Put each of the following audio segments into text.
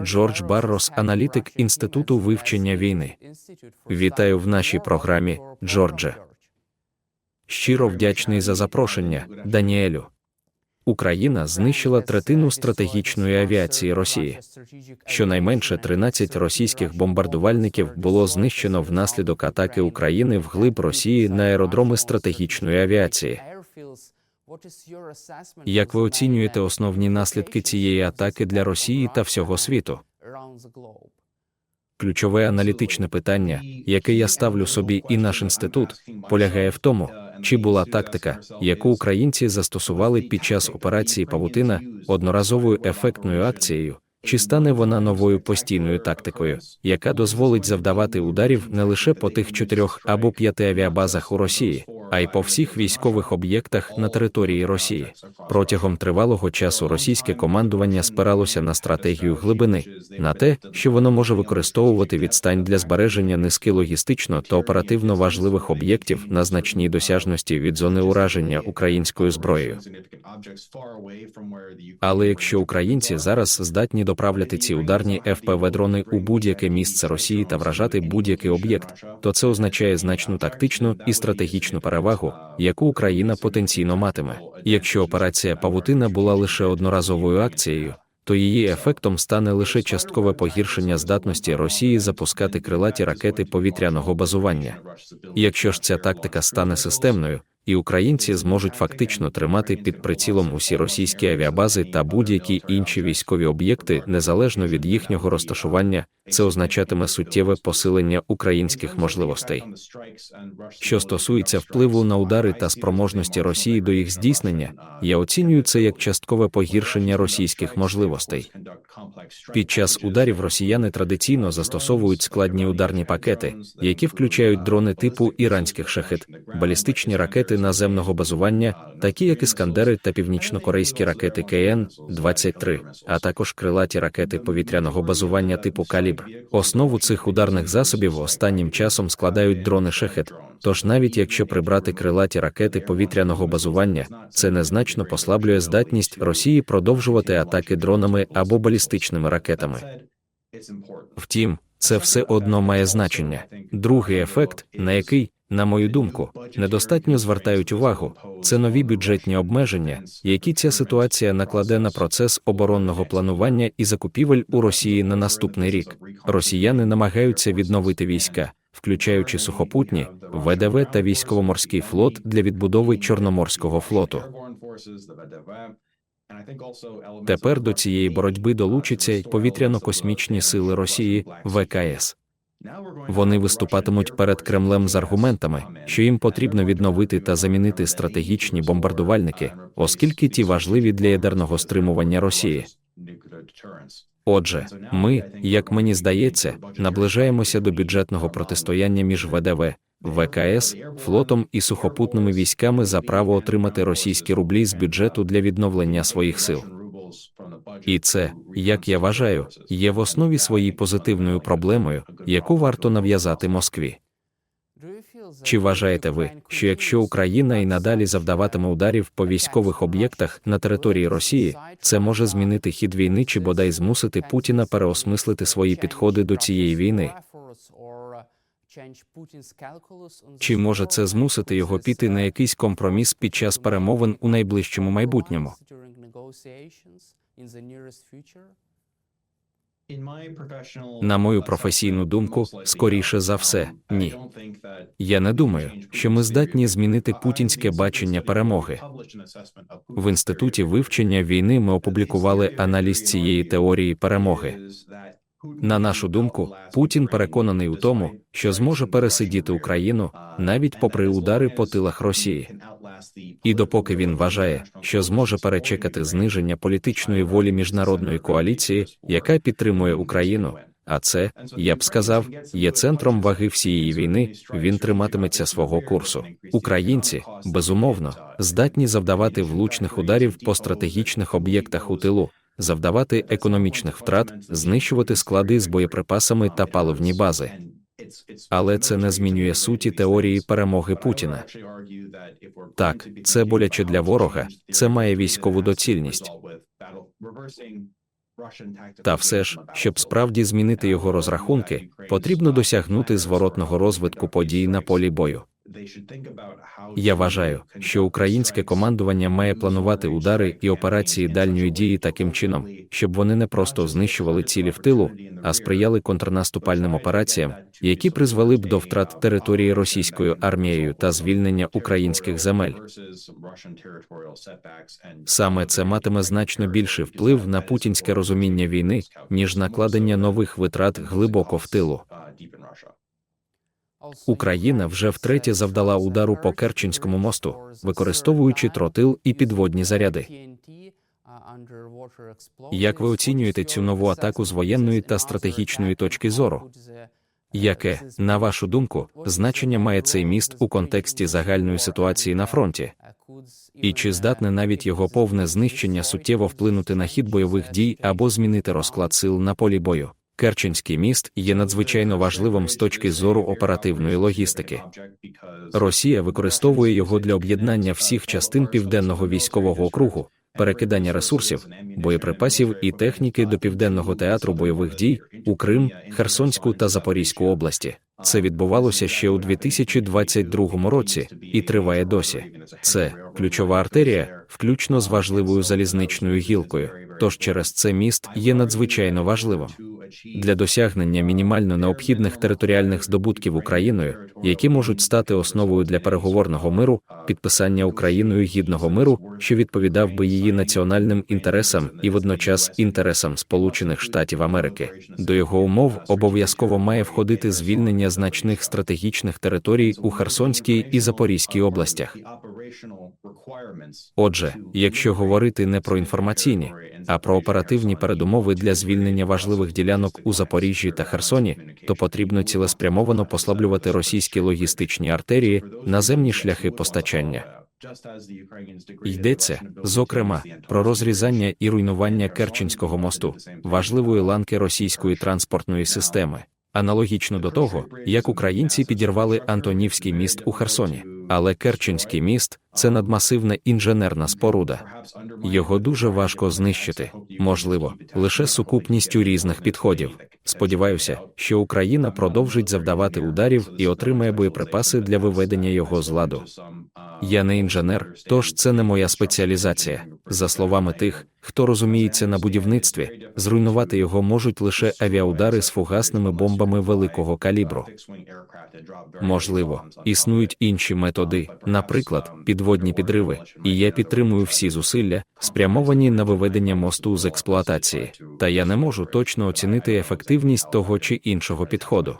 Джордж Баррос, аналітик Інституту вивчення війни. Вітаю в нашій програмі, Джордже. Щиро вдячний за запрошення, Даніелю. Україна знищила третину стратегічної авіації Росії. Щонайменше 13 російських бомбардувальників було знищено внаслідок атаки України в глиб Росії на аеродроми стратегічної авіації. Як ви оцінюєте основні наслідки цієї атаки для Росії та всього світу? Ключове аналітичне питання, яке я ставлю собі і наш інститут, полягає в тому, чи була тактика, яку українці застосували під час операції Павутина одноразовою ефектною акцією, чи стане вона новою постійною тактикою, яка дозволить завдавати ударів не лише по тих чотирьох або п'яти авіабазах у Росії, а й по всіх військових об'єктах на території Росії. Протягом тривалого часу російське командування спиралося на стратегію глибини, на те, що воно може використовувати відстань для збереження низки логістично та оперативно важливих об'єктів на значній досяжності від зони ураження українською зброєю. Але якщо українці зараз здатні доправляти ці ударні ФПВ дрони у будь-яке місце Росії та вражати будь-який об'єкт, то це означає значну тактичну і стратегічну перевагу, яку Україна потенційно матиме. Якщо операція Павутина була лише одноразовою акцією, то її ефектом стане лише часткове погіршення здатності Росії запускати крилаті ракети повітряного базування. Якщо ж ця тактика стане системною, і українці зможуть фактично тримати під прицілом усі російські авіабази та будь-які інші військові об'єкти незалежно від їхнього розташування, це означатиме суттєве посилення українських можливостей. Що стосується впливу на удари та спроможності Росії до їх здійснення, я оцінюю це як часткове погіршення російських можливостей. Під час ударів росіяни традиційно застосовують складні ударні пакети, які включають дрони типу іранських шахет, балістичні ракети наземного базування, такі як іскандери та північнокорейські ракети КН-23, а також крилаті ракети повітряного базування типу Калібр. Основу цих ударних засобів останнім часом складають дрони шахет. Тож навіть якщо прибрати крилаті ракети повітряного базування, це незначно послаблює здатність Росії продовжувати атаки дронами або балістичними ракетами. Втім, це все одно має значення. Другий ефект, на який, на мою думку, недостатньо звертають увагу, це нові бюджетні обмеження, які ця ситуація накладе на процес оборонного планування і закупівель у Росії на наступний рік. Росіяни намагаються відновити війська, включаючи сухопутні, ВДВ та військово-морський флот для відбудови Чорноморського флоту. Тепер до цієї боротьби долучаться й повітряно-космічні сили Росії ВКС. Вони виступатимуть перед Кремлем з аргументами, що їм потрібно відновити та замінити стратегічні бомбардувальники, оскільки ті важливі для ядерного стримування Росії. Отже, ми, як мені здається, наближаємося до бюджетного протистояння між ВДВ, ВКС, флотом і сухопутними військами за право отримати російські рублі з бюджету для відновлення своїх сил. І це, як я вважаю, є в основі своїй позитивною проблемою, яку варто нав'язати Москві. Чи вважаєте ви, що якщо Україна і надалі завдаватиме ударів по військових об'єктах на території Росії, це може змінити хід війни чи бодай змусити Путіна переосмислити свої підходи до цієї війни? Чи може це змусити його піти на якийсь компроміс під час перемовин у найближчому майбутньому? На мою професійну думку, скоріше за все, ні. Я не думаю, що ми здатні змінити путінське бачення перемоги. В інституті вивчення війни ми опублікували аналіз цієї теорії перемоги. На нашу думку, Путін переконаний у тому, що зможе пересидіти Україну навіть попри удари по тилах Росії. І допоки він вважає, що зможе перечекати зниження політичної волі міжнародної коаліції, яка підтримує Україну. А це, я б сказав, є центром ваги всієї війни. Він триматиметься свого курсу. Українці безумовно здатні завдавати влучних ударів по стратегічних об'єктах у тилу, завдавати економічних втрат, знищувати склади з боєприпасами та паливні бази. Але це не змінює суті теорії перемоги Путіна. Так, це боляче для ворога, це має військову доцільність. Та все ж, щоб справді змінити його розрахунки, потрібно досягнути зворотного розвитку подій на полі бою. Я вважаю, що українське командування має планувати удари і операції дальньої дії таким чином, щоб вони не просто знищували цілі в тилу, а сприяли контрнаступальним операціям, які призвели б до втрат території російською армією та звільнення українських земель. Саме це матиме значно більший вплив на путінське розуміння війни, ніж накладення нових витрат глибоко в тилу. Україна вже втретє завдала удару по Керченському мосту, використовуючи тротил і підводні заряди. Як ви оцінюєте цю нову атаку з воєнної та стратегічної точки зору? Яке, на вашу думку, значення має цей міст у контексті загальної ситуації на фронті? І чи здатне навіть його повне знищення суттєво вплинути на хід бойових дій або змінити розклад сил на полі бою? Керченський міст є надзвичайно важливим з точки зору оперативної логістики. Росія використовує його для об'єднання всіх частин південного військового округу, перекидання ресурсів, боєприпасів і техніки до південного театру бойових дій у Крим, Херсонську та Запорізьку області. Це відбувалося ще у 2022 році і триває досі. Це ключова артерія, включно з важливою залізничною гілкою. Тож через це міст є надзвичайно важливим для досягнення мінімально необхідних територіальних здобутків Україною, які можуть стати основою для переговорного миру, підписання Україною гідного миру, що відповідав би її національним інтересам і водночас інтересам Сполучених Штатів Америки. До його умов обов'язково має входити звільнення значних стратегічних територій у Херсонській і Запорізькій областях. Отже, якщо говорити не про інформаційні, а про оперативні передумови для звільнення важливих ділянок у Запоріжжі та Херсоні, то потрібно цілеспрямовано послаблювати російські логістичні артерії, наземні шляхи постачання. Йдеться, зокрема, про розрізання і руйнування Керченського мосту, важливої ланки російської транспортної системи, аналогічно до того, як українці підірвали Антонівський міст у Херсоні. Але Керченський міст це надмасивна інженерна споруда. Його дуже важко знищити, можливо, лише сукупністю різних підходів. Сподіваюся, що Україна продовжить завдавати ударів і отримає боєприпаси для виведення його з ладу. Я не інженер, тож це не моя спеціалізація. За словами тих, хто розуміється на будівництві, зруйнувати його можуть лише авіаудари з фугасними бомбами великого калібру. Можливо, існують інші методи, наприклад, підводні підриви, і я підтримую всі зусилля, спрямовані на виведення мосту з експлуатації, та я не можу точно оцінити ефективність того чи іншого підходу.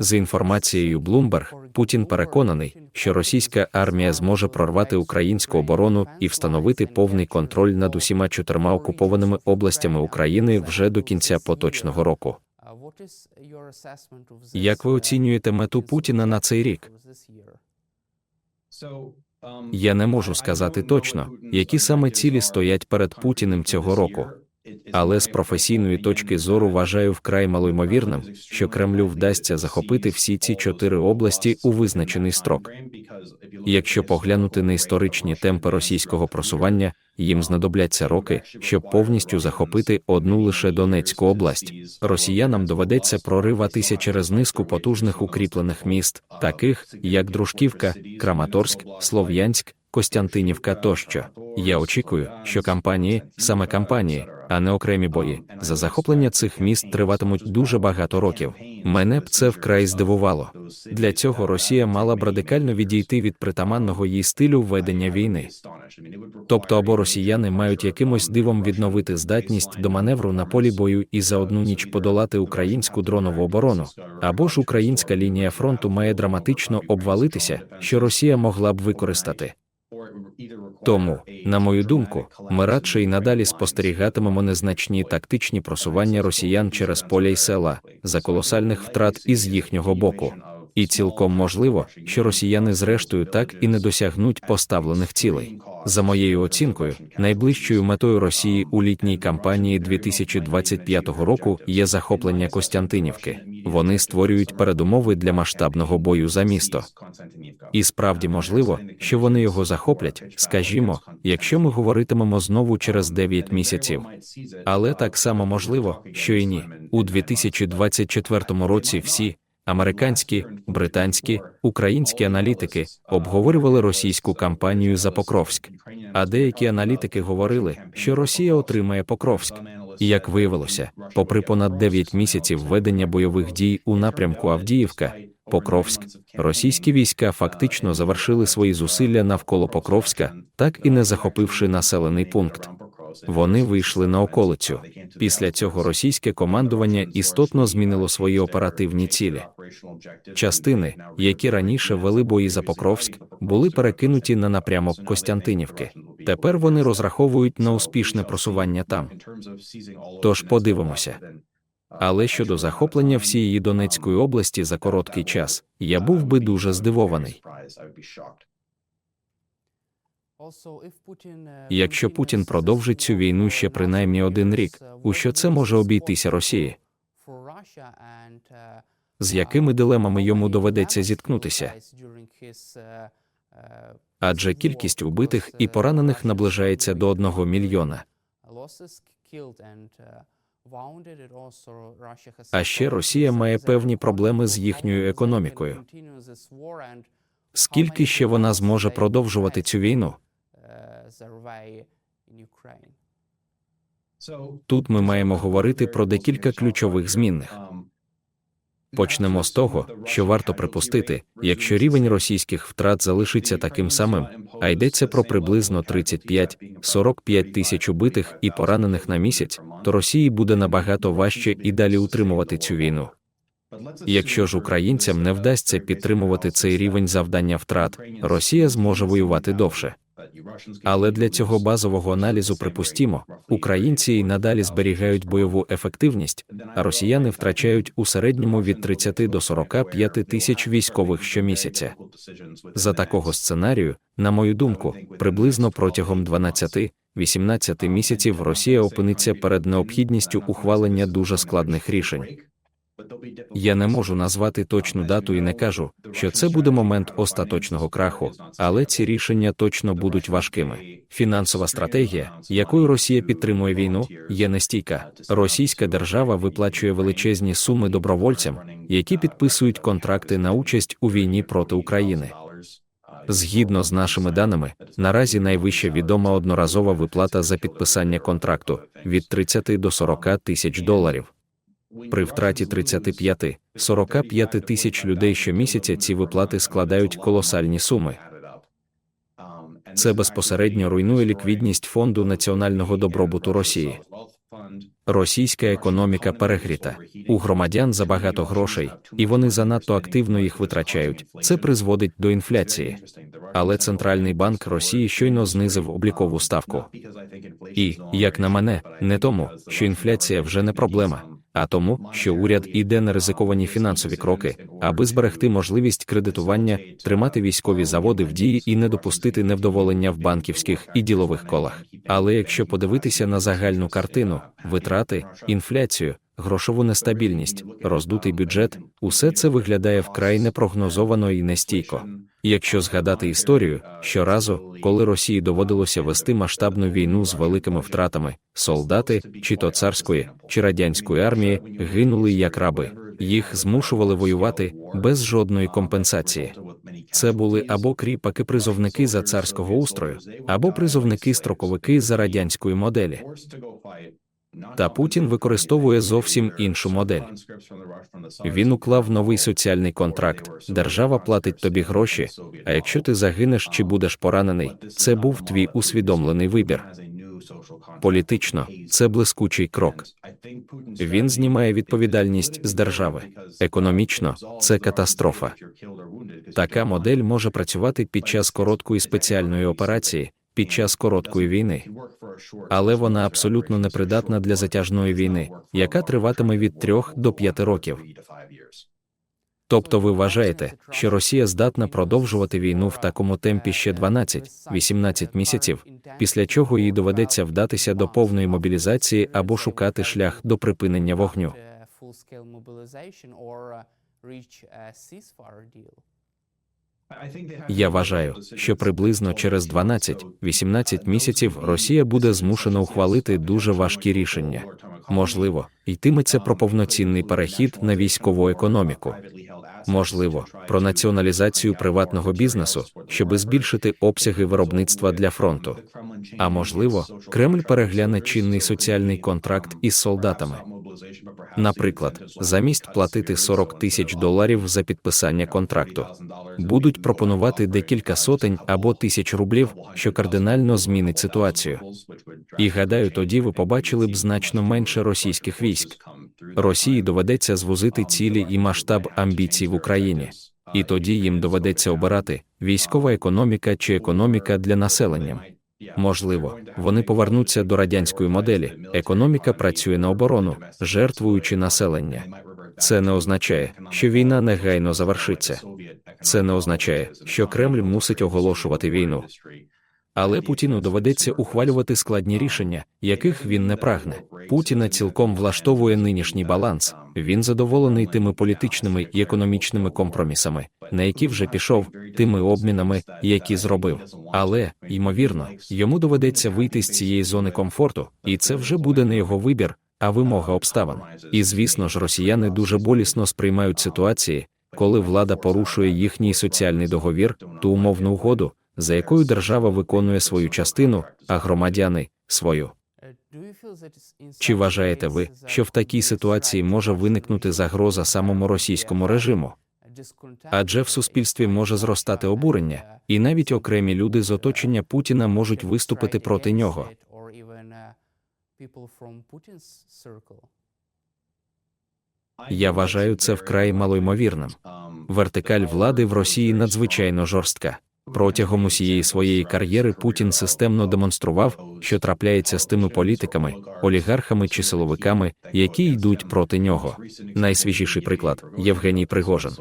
За інформацією Bloomberg, Путін переконаний, що російська армія зможе прорвати українську оборону і встановити повний контроль над усіма чотирма окупованими областями України вже до кінця поточного року. Як ви оцінюєте мету Путіна на цей рік? Я не можу сказати точно, які саме цілі стоять перед Путіним цього року. Але з професійної точки зору вважаю вкрай малоймовірним, що Кремлю вдасться захопити всі ці чотири області у визначений строк. Якщо поглянути на історичні темпи російського просування, їм знадобляться роки, щоб повністю захопити одну лише Донецьку область. Росіянам доведеться прориватися через низку потужних укріплених міст, таких як Дружківка, Краматорськ, Слов'янськ, Костянтинівка тощо. Я очікую, що кампанії, саме кампанії, а не окремі бої, за захоплення цих міст триватимуть дуже багато років. Мене б це вкрай здивувало. Для цього Росія мала б радикально відійти від притаманного їй стилю ведення війни. Тобто, або росіяни мають якимось дивом відновити здатність до маневру на полі бою і за одну ніч подолати українську дронову оборону, або ж українська лінія фронту має драматично обвалитися, що Росія могла б використати. Тому, на мою думку, ми радше й надалі спостерігатимемо незначні тактичні просування росіян через поля й села за колосальних втрат із їхнього боку. І цілком можливо, що росіяни зрештою так і не досягнуть поставлених цілей. За моєю оцінкою, найближчою метою Росії у літній кампанії 2025 року є захоплення Костянтинівки. Вони створюють передумови для масштабного бою за місто. І справді можливо, що вони його захоплять, скажімо, якщо ми говоритимемо знову через 9 місяців. Але так само можливо, що і ні. У 2024 році всі американські, британські, українські аналітики обговорювали російську кампанію за Покровськ. А деякі аналітики говорили, що Росія отримає Покровськ. І як виявилося, попри понад 9 місяців ведення бойових дій у напрямку Авдіївка, Покровськ, російські війська фактично завершили свої зусилля навколо Покровська, так і не захопивши населений пункт. Вони вийшли на околицю. Після цього російське командування істотно змінило свої оперативні цілі. Частини, які раніше вели бої за Покровськ, були перекинуті на напрямок Костянтинівки. Тепер вони розраховують на успішне просування там. Тож подивимося. Але щодо захоплення всієї Донецької області за короткий час, я був би дуже здивований. Якщо Путін продовжить цю війну ще принаймні один рік, у що це може обійтися Росії? З якими дилемами йому доведеться зіткнутися? Адже кількість вбитих і поранених наближається до одного мільйона. А ще Росія має певні проблеми з їхньою економікою. Скільки ще вона зможе продовжувати цю війну? Тут ми маємо говорити про декілька ключових змінних. Почнемо з того, що варто припустити, якщо рівень російських втрат залишиться таким самим, а йдеться про приблизно 35-45 тисяч убитих і поранених на місяць, то Росії буде набагато важче і далі утримувати цю війну. Якщо ж українцям не вдасться підтримувати цей рівень завдання втрат, Росія зможе воювати довше. Але для цього базового аналізу припустімо, українці й надалі зберігають бойову ефективність, а росіяни втрачають у середньому від 30 до 45 тисяч військових щомісяця. За такого сценарію, на мою думку, приблизно протягом 12-18 місяців Росія опиниться перед необхідністю ухвалення дуже складних рішень. Я не можу назвати точну дату і не кажу, що це буде момент остаточного краху, але ці рішення точно будуть важкими. Фінансова стратегія, якою Росія підтримує війну, є нестійка. Російська держава виплачує величезні суми добровольцям, які підписують контракти на участь у війні проти України. Згідно з нашими даними, наразі найвища відома одноразова виплата за підписання контракту від 30 до 40 тисяч доларів. При втраті 35-45 тисяч людей щомісяця ці виплати складають колосальні суми. Це безпосередньо руйнує ліквідність фонду національного добробуту Росії. Російська економіка перегріта, у громадян забагато грошей, і вони занадто активно їх витрачають. Це призводить до інфляції. Але центральний банк Росії щойно знизив облікову ставку. І, як на мене, не тому, що інфляція вже не проблема, а тому, що уряд іде на ризиковані фінансові кроки, аби зберегти можливість кредитування, тримати військові заводи в дії і не допустити невдоволення в банківських і ділових колах. Але якщо подивитися на загальну картину, витрати, інфляцію, грошову нестабільність, роздутий бюджет, усе це виглядає вкрай непрогнозовано і нестійко. Якщо згадати історію, щоразу, коли Росії доводилося вести масштабну війну з великими втратами, солдати, чи то царської, чи радянської армії, гинули як раби, їх змушували воювати без жодної компенсації. Це були або кріпаки-призовники за царського устрою, або призовники-строковики за радянської моделі. Та Путін використовує зовсім іншу модель. Він уклав новий соціальний контракт. Держава платить тобі гроші. А якщо ти загинеш чи будеш поранений, це був твій усвідомлений вибір. Політично це блискучий крок. Він знімає відповідальність з держави. Економічно це катастрофа. Така модель може працювати під час короткої спеціальної операції, під час короткої війни, але вона абсолютно непридатна для затяжної війни, яка триватиме від трьох до п'яти років. Тобто ви вважаєте, що Росія здатна продовжувати війну в такому темпі ще 12-18 місяців, після чого їй доведеться вдатися до повної мобілізації або шукати шлях до припинення вогню. Я вважаю, що приблизно через 12-18 місяців Росія буде змушена ухвалити дуже важкі рішення. Можливо, йтиметься про повноцінний перехід на військову економіку. Можливо, про націоналізацію приватного бізнесу, щоби збільшити обсяги виробництва для фронту. А можливо, Кремль перегляне чинний соціальний контракт із солдатами. Наприклад, замість платити 40 тисяч доларів за підписання контракту, будуть пропонувати декілька сотень або тисяч рублів, що кардинально змінить ситуацію. І гадаю, тоді ви побачили б значно менше російських військ. Росії доведеться звузити цілі і масштаб амбіцій в Україні. І тоді їм доведеться обирати військова економіка чи економіка для населення. Можливо, вони повернуться до радянської моделі. Економіка працює на оборону, жертвуючи населення. Це не означає, що війна негайно завершиться. Це не означає, що Кремль мусить оголошувати війну. Але Путіну доведеться ухвалювати складні рішення, яких він не прагне. Путіна цілком влаштовує нинішній баланс. Він задоволений тими політичними і економічними компромісами, на які вже пішов, тими обмінами, які зробив. Але, ймовірно, йому доведеться вийти з цієї зони комфорту, і це вже буде не його вибір, а вимога обставин. І звісно ж, росіяни дуже болісно сприймають ситуації, коли влада порушує їхній соціальний договір, ту умовну угоду за якою держава виконує свою частину, а громадяни свою. Чи вважаєте ви, що в такій ситуації може виникнути загроза самому російському режиму? Адже в суспільстві може зростати обурення, і навіть окремі люди з оточення Путіна можуть виступити проти нього. Я вважаю це вкрай малоймовірним. Вертикаль влади в Росії надзвичайно жорстка. Протягом усієї своєї кар'єри Путін системно демонстрував, що трапляється з тими політиками, олігархами чи силовиками, які йдуть проти нього. Найсвіжіший приклад Євгеній Пригожин.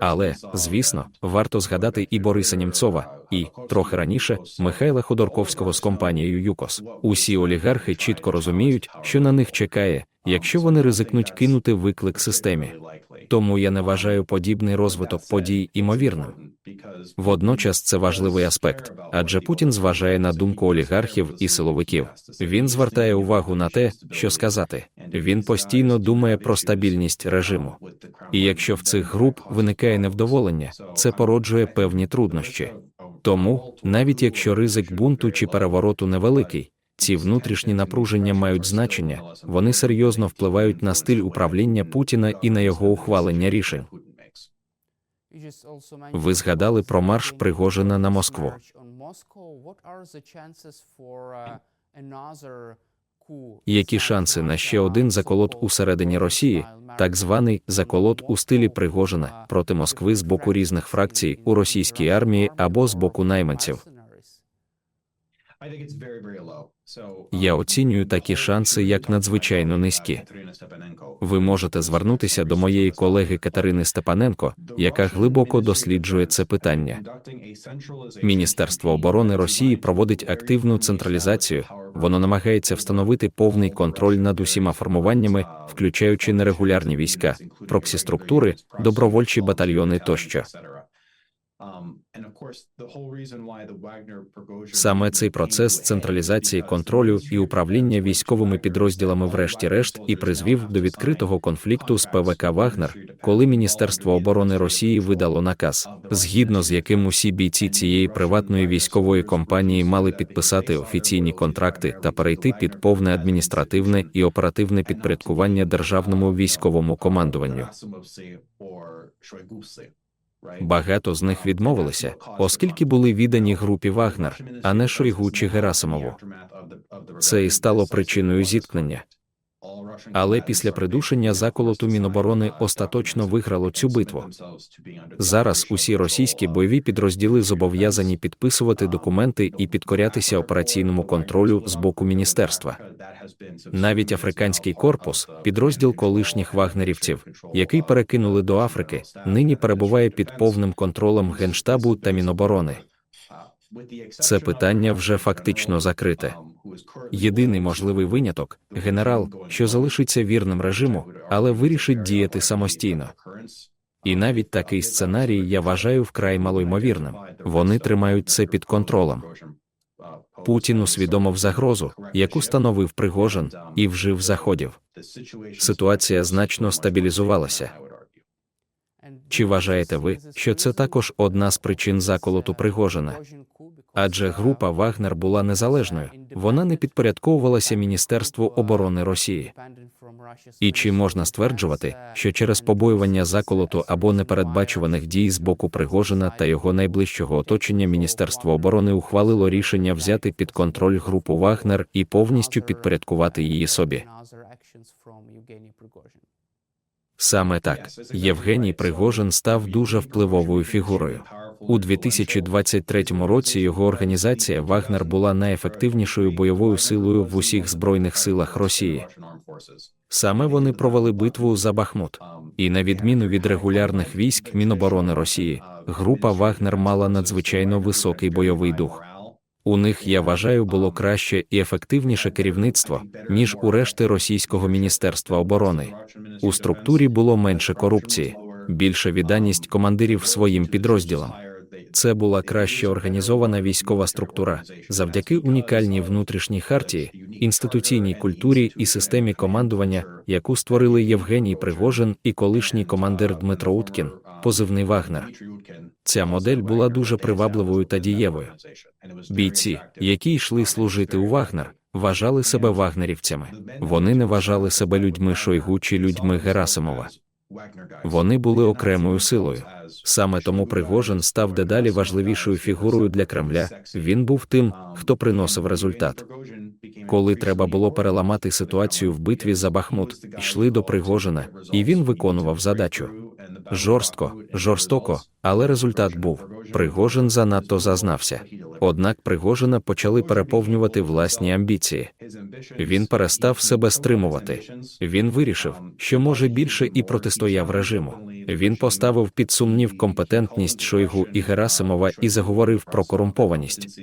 Але, звісно, варто згадати і Бориса Німцова, і трохи раніше Михайла Ходорковського з компанією ЮКОС. Усі олігархи чітко розуміють, що на них чекає, якщо вони ризикнуть кинути виклик системі. Тому я не вважаю подібний розвиток подій імовірним. Водночас це важливий аспект, адже Путін зважає на думку олігархів і силовиків. Він звертає увагу на те, що сказати. Він постійно думає про стабільність режиму. І якщо в цих груп виникає невдоволення, це породжує певні труднощі. Тому, навіть якщо ризик бунту чи перевороту невеликий, ці внутрішні напруження мають значення, вони серйозно впливають на стиль управління Путіна і на його ухвалення рішень. Ви згадали про марш Пригожина на Москву. Які шанси на ще один заколот усередині Росії, так званий заколот у стилі Пригожина проти Москви з боку різних фракцій у російській армії або з боку найманців? Я оцінюю такі шанси як надзвичайно низькі. Ви можете звернутися до моєї колеги Катерини Степаненко, яка глибоко досліджує це питання. Міністерство оборони Росії проводить активну централізацію. Воно намагається встановити повний контроль над усіма формуваннями, включаючи нерегулярні війська, проксі структури, добровольчі батальйони тощо. Саме цей процес централізації контролю і управління військовими підрозділами, врешті-решт, і призвів до відкритого конфлікту з ПВК Вагнер, коли Міністерство оборони Росії видало наказ, згідно з яким усі бійці цієї приватної військової компанії мали підписати офіційні контракти та перейти під повне адміністративне і оперативне підпорядкування державному військовому командуванню. Багато з них відмовилися, оскільки були віддані групі Вагнер, а не Шойгу чи Герасимову. Це і стало причиною зіткнення. Але після придушення заколоту Міноборони остаточно виграло цю битву. Зараз усі російські бойові підрозділи зобов'язані підписувати документи і підкорятися операційному контролю з боку міністерства. Навіть африканський корпус, підрозділ колишніх вагнерівців, який перекинули до Африки, нині перебуває під повним контролем Генштабу та Міноборони. Це питання вже фактично закрите. Єдиний можливий виняток генерал, що залишиться вірним режиму, але вирішить діяти самостійно. І навіть такий сценарій я вважаю вкрай малоймовірним. Вони тримають це під контролем. Путін усвідомив загрозу, яку становив Пригожин, і вжив заходів. Ситуація значно стабілізувалася. Чи вважаєте ви, що це також одна з причин заколоту Пригожина? Адже група Вагнер була незалежною, вона не підпорядковувалася Міністерству оборони Росії. І чи можна стверджувати, що через побоювання заколоту або непередбачуваних дій з боку Пригожина та його найближчого оточення Міністерство оборони ухвалило рішення взяти під контроль групу Вагнер і повністю підпорядкувати її собі? Саме так Євгеній Пригожин став дуже впливовою фігурою. У 2023 році його організація Вагнер була найефективнішою бойовою силою в усіх збройних силах Росії. Саме вони провели битву за Бахмут. І на відміну від регулярних військ Міноборони Росії, група Вагнер мала надзвичайно високий бойовий дух. У них, я вважаю, було краще і ефективніше керівництво, ніж у решти російського міністерства оборони. У структурі було менше корупції, більша відданість командирів своїм підрозділам. Це була краще організована військова структура завдяки унікальній внутрішній хартії, інституційній культурі і системі командування, яку створили Євгеній Пригожин і колишній командир Дмитро Уткін, позивний Вагнер. Ця модель була дуже привабливою та дієвою. Бійці, які йшли служити у Вагнер, вважали себе вагнерівцями. Вони не вважали себе людьми Шойгу чи людьми Герасимова. Вони були окремою силою. Саме тому Пригожин став дедалі важливішою фігурою для Кремля. Він був тим, хто приносив результат. Коли треба було переламати ситуацію в битві за Бахмут, йшли до Пригожина, і він виконував задачу. Жорстко, жорстоко, але результат був. Пригожин занадто зазнався. Однак Пригожина почали переповнювати власні амбіції. Він перестав себе стримувати. Він вирішив, що може більше і протистояв режиму. Він поставив під сумнів компетентність Шойгу і Герасимова і заговорив про корумпованість.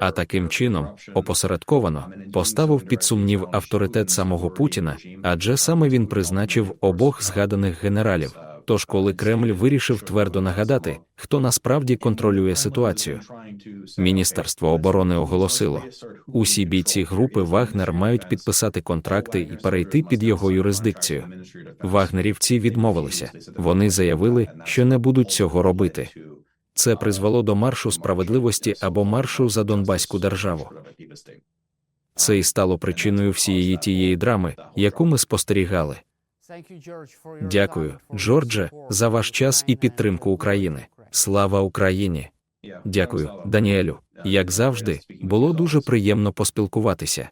А таким чином, опосередковано, поставив під сумнів авторитет самого Путіна, адже саме він призначив обох згаданих генералів. Тож, коли Кремль вирішив твердо нагадати, хто насправді контролює ситуацію, Міністерство оборони оголосило, усі бійці групи Вагнер мають підписати контракти і перейти під його юрисдикцію. Вагнерівці відмовилися. Вони заявили, що не будуть цього робити. Це призвело до маршу справедливості або маршу за Донбаську державу. Це і стало причиною всієї тієї драми, яку ми спостерігали. Дякую, Джордже, за ваш час і підтримку України. Слава Україні! Дякую, Даніелю. Як завжди, було дуже приємно поспілкуватися.